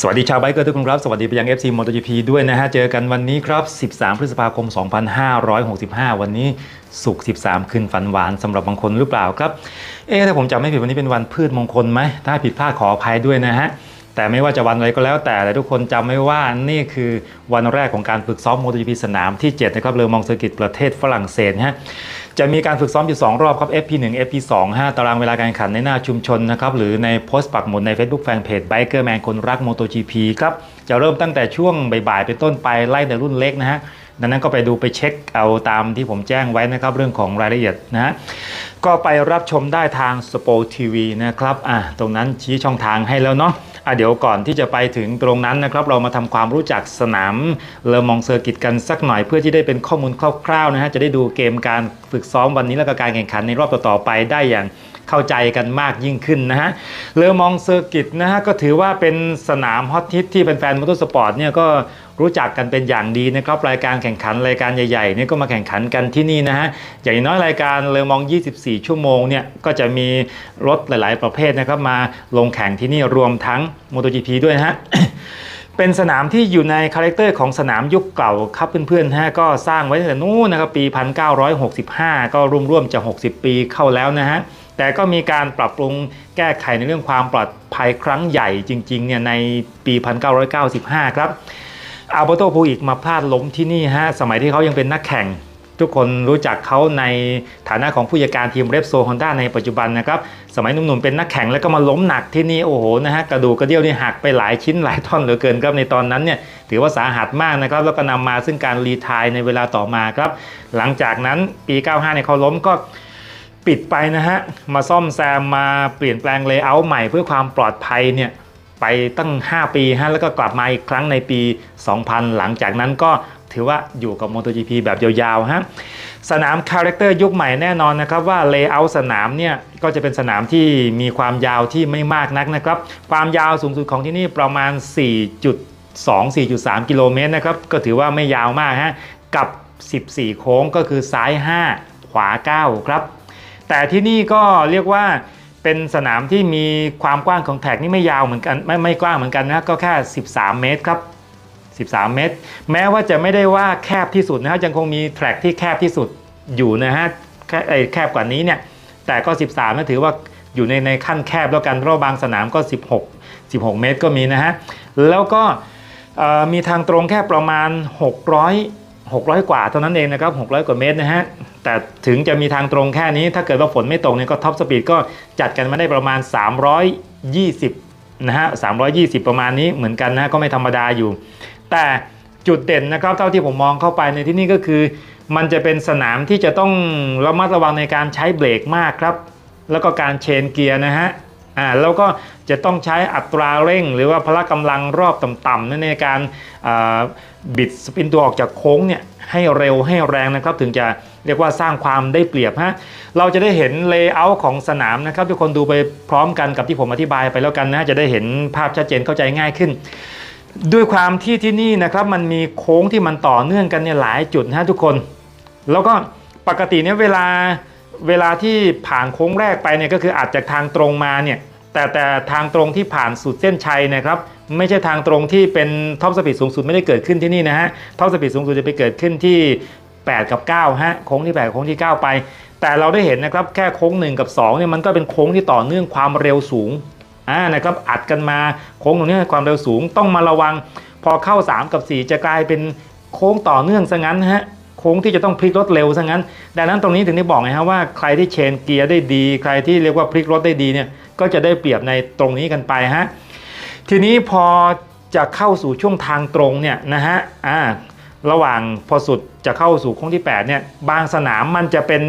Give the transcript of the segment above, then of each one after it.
สวัสดีชาวไบเกอร์ทุกคนครับ สวัสดีไปยัง FC MotoGP ด้วยนะฮะ เจอกันวันนี้ครับ 13 พฤษภาคม 2565 วันนี้สุก13 คืนฝันหวานสำหรับบางคนหรือเปล่าครับ เอ๊ะถ้าผมจำไม่ผิดวันนี้เป็นวันพืชมงคลไหม ถ้าผิดพลาดขออภัยด้วยนะฮะ แต่ไม่ว่าจะวันอะไรก็แล้วแต่แต่ทุกคนจำไว้ว่านี่คือวันแรกของการฝึกซ้อม MotoGP สนามที่ 7 นะครับเลอมองเซอร์กิตประเทศฝรั่งเศสนะฮะ จะมีการฝึกซ้อมอยู่ 2 รอบครับ FP1 FP2 5ตารางเวลาการแข่งขันในหน้าชุมชนนะครับ หรือในโพสต์ปักหมุดใน Facebook Fanpage Biker Man คนรัก MotoGP ครับ จะเริ่มตั้งแต่ช่วงบ่ายๆเป็นต้นไปไล่ในรุ่นเล็กนะฮะ ดังนั้นก็ไปดูไปเช็คเอาตามที่ผมแจ้งไว้นะครับเรื่องของรายละเอียดนะฮะก็ไปรับชมได้ทาง s p o TV นะครับอะตรงนั้นชี้ช่องทางให้แล้วเนาะอะเดี๋ยวก่อนที่จะไปถึงตรงนั้นนะครับ เรามาทำความรู้จักสนามเลอมองเซอร์กิตกันสักหน่อยเพื่อที่ได้เป็นข้อมูลคร่าวๆนะฮะจะได้ดูเกมการฝึกซ้อมวันนี้แล้วก็การแข่งขันในรอบต่อๆไปได้อย่าง เข้าใจกันมากยิ่งขึ้นนะฮะเลอมองเซอร์กิตนะฮะก็ถือว่าเป็นสนามฮอตฮิตที่แฟนๆมอเตอร์สปอร์ตเนี่ยก็รู้จักกันเป็นอย่างดีนะครับรายการแข่งขันรายการใหญ่ๆเนี่ยก็มาแข่งขันกันที่นี่นะฮะอย่างน้อยรายการเลอมอง 24 ชั่วโมงเนี่ยก็จะมีรถหลาย ๆ ประเภทนะครับมาลงแข่งที่นี่รวมทั้ง MotoGP ด้วยนะฮะเป็นสนามที่อยู่ในคาแรคเตอร์ของสนามยุคเก่าครับเพื่อนๆฮะก็สร้างไว้ตั้งแต่นู้นนะครับปี 1965 ก็ร่วมๆจะ 60 ปีเข้าแล้วนะฮะ แต่ก็มีการปรับปรุงแก้ไขในเรื่องความปลอดภัยครั้งใหญ่จริงๆเนี่ยในปี 1995 ครับอัลเบโตพูอีกมาพลาดล้มที่นี่ฮะสมัยที่เขายังเป็นนักแข่ง ทุกคนรู้จักเขาในฐานะของผู้จัดการทีมเรปโซฮอนด้าในปัจจุบันนะครับสมัยหนุ่มๆเป็นนักแข่งแล้วก็มาล้มหนักที่นี่โอ้โหนะฮะกระดูกกระเดี่ยวนี่หักไปหลายชิ้นหลายท่อนเหลือเกินครับในตอนนั้นเนี่ยถือว่าสาหัสมากนะครับแล้วก็นำมาซึ่งการรีทายในเวลาต่อมาครับหลังจากนั้นปี 95เนี่ยเขาล้มก็ ปิดไปนะฮะ มาซ่อมแซมมาเปลี่ยนแปลงเลเยอร์ใหม่เพื่อความปลอดภัยเนี่ยไปตั้ง 5 ปีฮะแล้วก็กลับมาอีกครั้งในปี 2000 หลังจากนั้นก็ถือว่าอยู่กับ MotoGP แบบยาวๆฮะสนามคาแรคเตอร์ยุคใหม่แน่นอนนะครับว่าเลเยอร์สนามเนี่ยก็จะเป็นสนามที่มีความยาวที่ไม่มากนักนะครับ ความยาวสูงสุดของที่นี่ประมาณ 4.2 4.3 กิโลเมตรนะครับก็ถือว่าไม่ยาวมากฮะกับ 14 โค้งก็คือซ้าย 5 ขวา 9 ครับ แต่ที่นี่ก็เรียกว่าเป็นสนามที่มีความกว้างของแท็กนี่ไม่ยาวเหมือนกันไม่ไม่กว้างเหมือนกันนะก็แค่ 13 เมตรครับ 13 เมตร แม้ว่าจะไม่ได้ว่าแคบที่สุดนะฮะยังคงมีแท็กที่แคบที่สุดอยู่นะฮะแค่แคบกว่านี้เนี่ยแต่ก็ 13นะถือว่าอยู่ในในขั้นแคบแล้วกันเพราะบางสนามก็ 16 16 เมตรก็มีนะฮะแล้วก็มีทางตรงแค่ประมาณ 600 600 กว่าเท่านั้นเองนะครับ600 กว่าเมตรนะฮะ แต่ถึงจะมีทางตรงแค่นี้ ถ้าเกิดว่าฝนไม่ตกเนี่ยก็ท็อปสปีดก็จัดกันมาได้ประมาณ 320 นะฮะ 320 ประมาณนี้เหมือนกันนะ ก็ไม่ธรรมดาอยู่ แต่จุดเด่นนะครับ เท่าที่ผมมองเข้าไปในที่นี่ก็คือ มันจะเป็นสนามที่จะต้องระมัดระวังในการใช้เบรกมากครับ แล้วก็การเชนเกียร์นะฮะ อ่าแล้วก็จะต้องใช้อัตราเร่ง หรือว่าพละกำลังรอบต่ำๆนั่นในการบิดสปินตัวออกจากโค้งเนี่ยให้เร็วให้แรงนะครับ ถึงจะเรียกว่าสร้างความได้เปรียบฮะเราจะได้เห็นเลเยอร์ของสนามนะครับ ทุกคนดูไปพร้อมกันกับที่ผมอธิบายไปแล้วกันนะจะได้เห็นภาพชัดเจนเข้าใจง่ายขึ้น ด้วยความที่ที่นี่นะครับมันมีโค้งที่มันต่อเนื่องกันเนี่ยหลายจุดนะฮะทุกคน แล้วก็ปกติเนี่ยเวลา เวลาที่ผ่านโค้งแรกไปเนี่ยก็คืออาจจากทางตรงมาเนี่ยแต่แต่ทางตรงที่ผ่านสุดเส้นชัยนะครับไม่ใช่ทางตรงที่เป็นท็อปสปีดสูงสุดไม่ได้เกิดขึ้นที่นี่นะฮะท็อปสปีดสูงสุดจะไปเกิดขึ้นที่ 8 กับ9ฮะโค้งที่ 8 โค้งที่ 9 ไป แต่เราได้เห็นนะครับแค่โค้ง 1 กับ2เนี่ยมันก็เป็นโค้งที่ต่อเนื่องความเร็วสูงอ่านะครับอัดกันมาโค้งตรงนี้ความเร็วสูงต้องมาระวัง พอเข้า 3 กับ 4 จะกลายเป็นโค้งต่อเนื่องซะงั้นฮะ โค้งที่จะต้องพลิกรถเร็วซะงั้น ดังนั้นตรงนี้ถึงได้บอกไงฮะว่าใครที่เชนเกียร์ได้ดี ใครที่เรียกว่าพลิกรถได้ดีเนี่ยก็จะได้เปรียบในตรงนี้กันไปฮะทีนี้พอจะเข้าสู่ช่วงทางตรงเนี่ยนะฮะอ่าระหว่างพอสุดจะเข้าสู่โค้งที่8เนี่ยบางสนามมันจะเป็น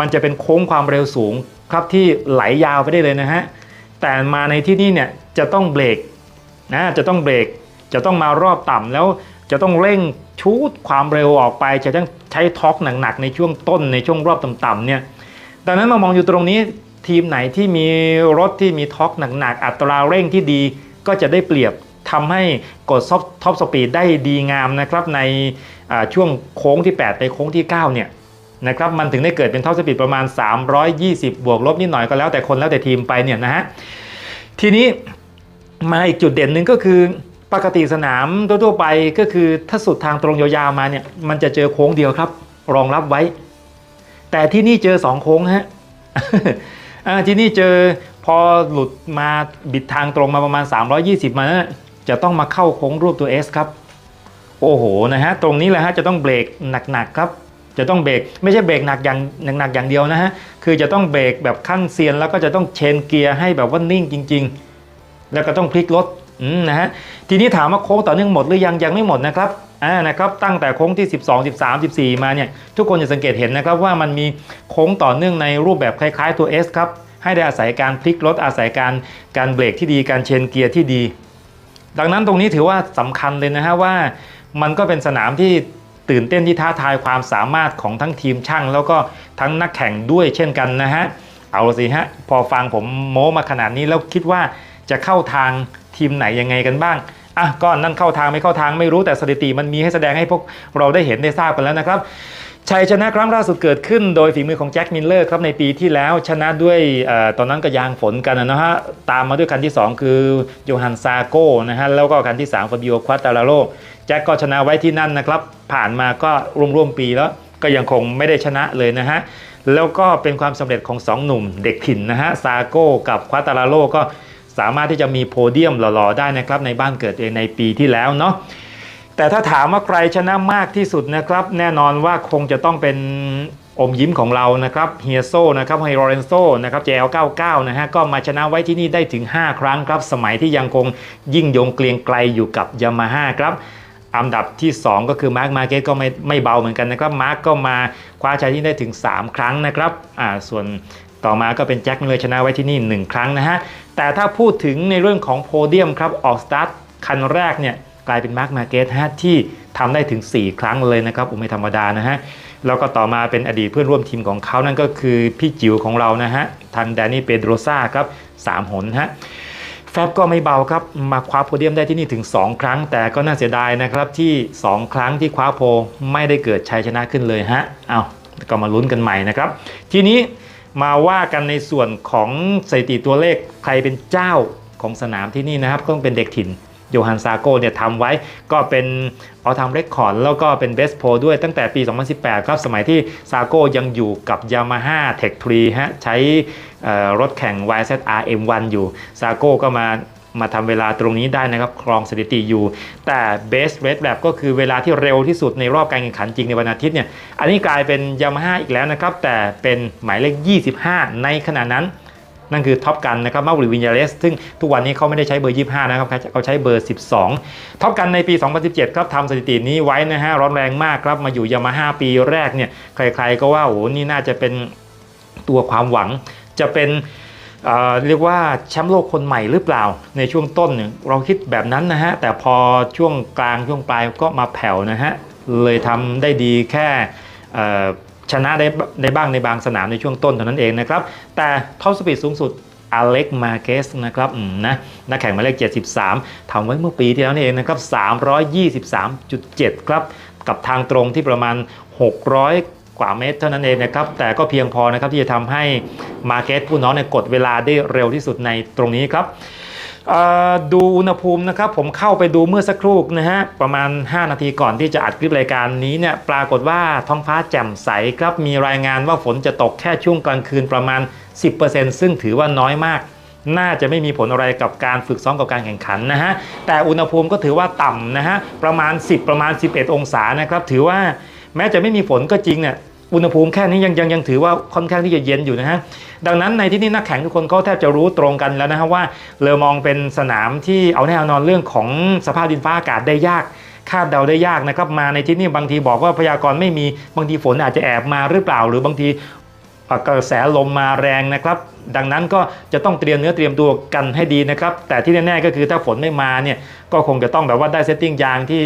มันจะเป็นโค้งความเร็วสูงครับที่ไหลยาวไปได้เลยนะฮะแต่มาในที่นี่เนี่ยจะต้องเบรกนะจะต้องเบรกจะต้องมารอบต่ำแล้ว จะต้องเร่งชูดความเร็วออกไป จะต้องใช้ท็อกหนักๆในช่วงต้นในช่วงรอบต่ำๆเนี่ยดังนั้นมามองอยู่ตรงนี้ทีมไหนที่มีรถที่มีท็อกหนักๆอัตราเร่งที่ดีก็จะได้เปรียบทำให้กดท็อปสปีดได้ดีงามนะครับในช่วงโค้งที่ 8 ไปโค้งที่ 9 เนี่ยนะครับมันถึงได้เกิดเป็นท็อปสปีดประมาณ 320 บวกลบนิดหน่อยก็แล้วแต่คนแล้วแต่ทีมไปเนี่ยนะฮะทีนี้มาอีกจุดเด่นหนึ่งก็คือ ปกติสนามทั่วๆไปก็คือถ้าสุดทางตรงยาวๆมาเนี่ยมันจะเจอโค้งเดียวครับ รองรับไว้ แต่ที่นี่เจอสองโค้งฮะที่นี่เจอพอหลุดมาบิดทางตรงมาประมาณ 320 มานะจะต้องมาเข้าโค้งรูปตัว S ครับ โอ้โหนะฮะตรงนี้แหละฮะจะต้องเบรกหนักๆครับ จะต้องเบรกไม่ใช่เบรกหนักอย่างหนักๆอย่างเดียวนะฮะคือจะต้องเบรกแบบขั้นเซียนแล้วก็จะต้องเชนเกียร์ให้แบบว่านิ่งจริง ๆ แล้วก็ต้องพลิกรถ นะฮะทีนี้ถามว่าโค้งต่อเนื่องหมดหรือยังยังไม่หมดนะครับอ่านะครับตั้งแต่โค้งที่ 12 13 14 มาเนี่ยทุกคนจะสังเกตเห็นนะครับว่ามันมีโค้งต่อเนื่องในรูปแบบคล้าย ๆ ตัว S ครับให้ได้อาศัยการพลิกรถอาศัยการการเบรกที่ดีการเชนเกียร์ที่ดี ดังนั้นตรงนี้ถือว่าสำคัญเลยนะฮะว่ามันก็เป็นสนามที่ตื่นเต้นที่ท้าทายความสามารถของทั้งทีมช่าง แล้วก็ทั้งนักแข่งด้วยเช่นกันนะฮะเอาสิฮะพอฟังผมโม้มาขนาดนี้แล้วคิดว่าจะเข้าทาง ทีมไหนยังไงกันบ้างอะก็นั่นเข้าทางไม่เข้าทางไม่รู้แต่สถิติมันมีให้แสดงให้พวกเราได้เห็นได้ทราบกันแล้วนะครับชัยชนะครั้งล่าสุดเกิดขึ้นโดยฝีมือของแจ็คมิลเลอร์ครับในปีที่แล้วชนะด้วยอตอนนั้นก็ยางฝนกันนะฮะตามมาด้วยคันที่ 2 คือโยฮันซาโก้นะฮะแล้วก็คันที่3ฟาบิโอควาตาลาโรแจ็คก็ชนะไว้ที่นั่นนะครับ ผ่านมาก็ร่วมๆปีแล้วก็ยังคงไม่ได้ชนะเลยนะฮะแล้วก็เป็นความสำเร็จของ 2 หนุ่มเด็กถิ่นนะฮะซาโก้กับควาตาลาโรก็ สามารถที่จะมีโพเดียมหล่อๆได้นะครับในบ้านเกิดเองในปีที่แล้วเนาะแต่ถ้าถามว่าใครชนะมากที่สุดนะครับ แน่นอนว่าคงจะต้องเป็นอมยิ้มของเรานะครับเฮียโซนะครับไฮโรเรนโซนะครับ JL99 นะฮะก็มาชนะไว้ที่นี่ได้ถึง 5 ครั้งครับ สมัยที่ยังคงยิ่งยงเกรียงไกลอยู่กับยามาฮ่าครับอันดับที่ 2 ก็คือมาร์คมาเก็ตก็ไม่ไม่เบาเหมือนกันนะครับมาร์คก็มาคว้าชัยที่ได้ถึง 3 ครั้งนะครับอ่าส่วน ต่อมาก็เป็นแจ็คมิเลอร์ชนะไว้ที่นี่ 1 ครั้งนะฮะ แต่ถ้าพูดถึงในเรื่องของโพเดียมครับออกสตาร์ทคันแรกเนี่ยกลายเป็นมาร์คมาเกตฮะที่ทำได้ถึง 4 ครั้งเลยนะครับอุไม่ธรรมดานะฮะแล้วก็ต่อมาเป็นอดีตเพื่อนร่วมทีมของเขานั่นก็คือพี่จิ๋วของเรานะฮะทางแดนนี่เปโดรซาครับ3หนฮะแฟบก็ไม่เบาครับมาคว้าโพเดียมได้ที่นี่ถึง 2 ครั้ง แต่ก็น่าเสียดายนะครับที่ 2 ครั้งที่คว้าโพไม่ได้เกิดชัยชนะขึ้นเลยฮะเอาก็มาลุ้นกันใหม่นะครับ ทีนี้ มาว่ากันในส่วนของสถิติตัวเลขใครเป็นเจ้าของสนามที่นี่นะครับก็ต้องเป็นเด็กถิ่นโยฮันซาโกเนี่ยทำไว้ก็เป็นเอาทำเรคคอร์ดแล้วก็เป็นเบสโพด้วยตั้งแต่ปี 2018 ครับ สมัยที่ซาโกยังอยู่กับ Yamaha Tech 3ฮะใช้รถแข่ง YZR M1 อยู่ซาโกก็มา มาทำเวลาตรงนี้ได้นะครับครองสถิติอยู่ แต่เบสเรดแบบก็คือเวลาที่เร็วที่สุดในรอบการแข่งขันจริงในวันอาทิตย์เนี่ยอันนี้กลายเป็น Yamaha อีกแล้วนะครับ แต่เป็นหมายเลข 25 ในขณะนั้น นั่นคือท็อปกันนะครับมาริวินยาเลส ซึ่งทุกวันนี้เขาไม่ได้ใช้เบอร์ 25 นะครับเขาใช้เบอร์ 12 ท็อปกันในปี 2017 ครับทำสถิตินี้ไว้นะฮะร้อนแรงมากครับมาอยู่ยามาฮ่าปีแรกเนี่ยใครๆก็ว่าโอ้โหนี่น่าจะเป็นตัวความหวังจะเป็น เรียกว่าแชมป์โลกคนใหม่หรือเปล่า ในช่วงต้นเราคิดแบบนั้นนะฮะ แต่พอช่วงกลางช่วงปลายก็มาแผ่วนะฮะ เลยทำได้ดีแค่ชนะได้ได้บ้างในบางสนามในช่วงต้นเท่านั้นเองนะครับ แต่ท็อปสปีดสูงสุดอเล็กมาเกสนะครับนะนักแข่งหมายเลข 73ทำไว้เมื่อปีที่แล้วนี่เองนะครับ 323.7 ครับ กับทางตรงที่ประมาณ 600 กว่าเมตรเท่านั้นเองนะครับ แต่ก็เพียงพอนะครับที่จะทำให้มาเกสผู้น้องเนี่ยกดเวลาได้เร็วที่สุดในตรงนี้ครับดูอุณหภูมินะครับ ผมเข้าไปดูเมื่อสักครู่นะฮะประมาณ 5 นาทีก่อนที่จะอัดคลิปรายการนี้เนี่ยปรากฏว่าท้องฟ้าแจ่มใสครับมีรายงานว่าฝนจะตกแค่ช่วงกลางคืนประมาณ 10%ซึ่งถือว่าน้อยมาก น่าจะไม่มีผลอะไรกับการฝึกซ้อมกับการแข่งขันนะฮะแต่อุณหภูมิก็ถือว่าต่ำนะฮะประมาณ 10 ประมาณ 11 องศานะครับถือว่าแม้จะไม่มีฝนก็จริงเนี่ย อุณหภูมิแค่นี้ยังยังยังถือว่าค่อนข้างที่จะเย็นอยู่นะฮะดังนั้นในที่นี้นักแข่งทุกคนก็แทบจะรู้ตรงกันแล้วนะฮะว่าเลอมองเป็นสนามที่เอาแน่นอนเรื่องของสภาพดินฟ้าอากาศได้ยากคาดเดาได้ยากนะครับมาในที่นี้บางทีบอกว่าพยากรณ์ไม่มีบางทีฝนอาจจะแอบมาหรือเปล่า หรือบางทีกระแสลมมาแรงนะครับดังนั้นก็จะต้องเตรียมเนื้อเตรียมตัวกันให้ดีนะครับ แต่ที่แน่ๆก็คือถ้าฝนไม่มาเนี่ยก็คงจะต้องแบบว่าได้เซตติ้งยางที่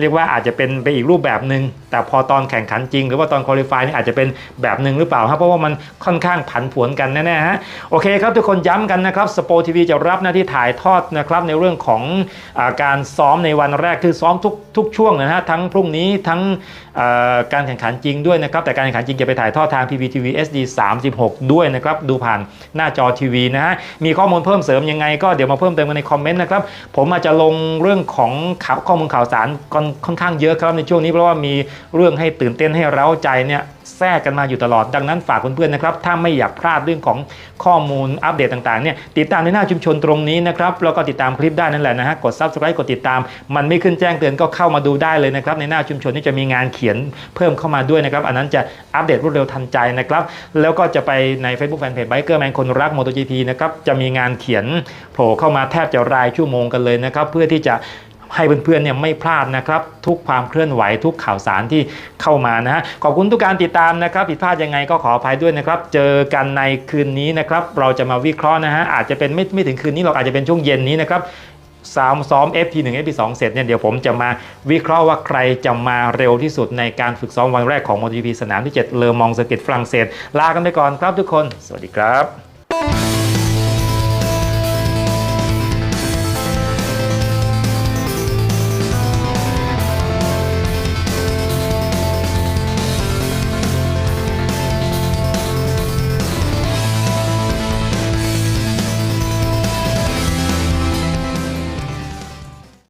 เรียกว่าอาจจะเป็นไปอีกรูปแบบหนึ่งแต่พอตอนแข่งขันจริง หรือว่าตอนคุริฟายนี่อาจจะเป็นแบบหนึ่งหรือเปล่าครับเพราะว่ามันค่อนข้างผันผวนกันแน่ๆฮะโอเคครับทุกคนย้ำกันนะครับสปอร์ทีวีจะรับหน้าที่ถ่ายทอดนะครับในเรื่องของอาการซ้อมในวันแรกคือซ้อมทุกทุกช่วงนะฮะทั้งพรุ่งนี้ทั้งการแข่งขันจริงด้วยนะครับแต่การแข่งขันจริงจะไปถ่ายทอดทาง PPTV SD 36 ด้วยนะครับดูผ่านหน้าจอทีวีนะฮะมีข้อมูลเพิ่มเสริมยังไงก็เดี๋ยวมาเพิ่มเติมกันในคอมเมนต์นะครับผมอาจจะลงเรื่องของข่าวข้อมูลข่าวสารค่อนค่อนข้างเยอะครับในช่วงนี้เพราะว่ามีเรื่องให้ตื่นเต้นให้เร้าใจเนี่ย แทรกกันมาอยู่ตลอดดังนั้นฝากเพื่อนๆนะครับถ้าไม่อยากพลาดเรื่องของข้อมูลอัปเดตต่างๆเนี่ยติดตามในหน้าชุมชนตรงนี้นะครับแล้วก็ติดตามคลิปได้นั่นแหละนะฮะกด subscribe กดติดตาม มันไม่ขึ้นแจ้งเตือนก็เข้ามาดูได้เลยนะครับในหน้าชุมชนนี่จะมีงานเขียนเพิ่มเข้ามาด้วยนะครับอันนั้นจะอัปเดตรวดเร็วทันใจนะครับแล้วก็จะไปใน Facebook Fanpage Biker Man คนรัก MotoGP นะครับจะมีงานเขียนโผล่เข้ามาแทบจะรายชั่วโมงกันเลยนะครับเพื่อที่จะ ให้เพื่อนๆเนี่ยไม่พลาดนะครับ ทุกความเคลื่อนไหวทุกข่าวสารที่เข้ามานะฮะขอบคุณทุกการติดตามนะครับ ผิดพลาดยังไงก็ขออภัยด้วยนะครับ เจอกันในคืนนี้นะครับ เราจะมาวิเคราะห์นะฮะอาจจะเป็นไม่ไม่ถึงคืนนี้หรอกอาจจะเป็นช่วงเย็นนี้นะครับซ้อมซ้อม FP1 FP2 เสร็จเนี่ยเดี๋ยวผมจะมาวิเคราะห์ว่าใครจะมาเร็วที่สุดในการฝึกซ้อมวันแรกของ MotoGP สนามที่ 7 เลอมองสกิตฝรั่งเศส ลากันไปก่อนครับทุกคน สวัสดีครับ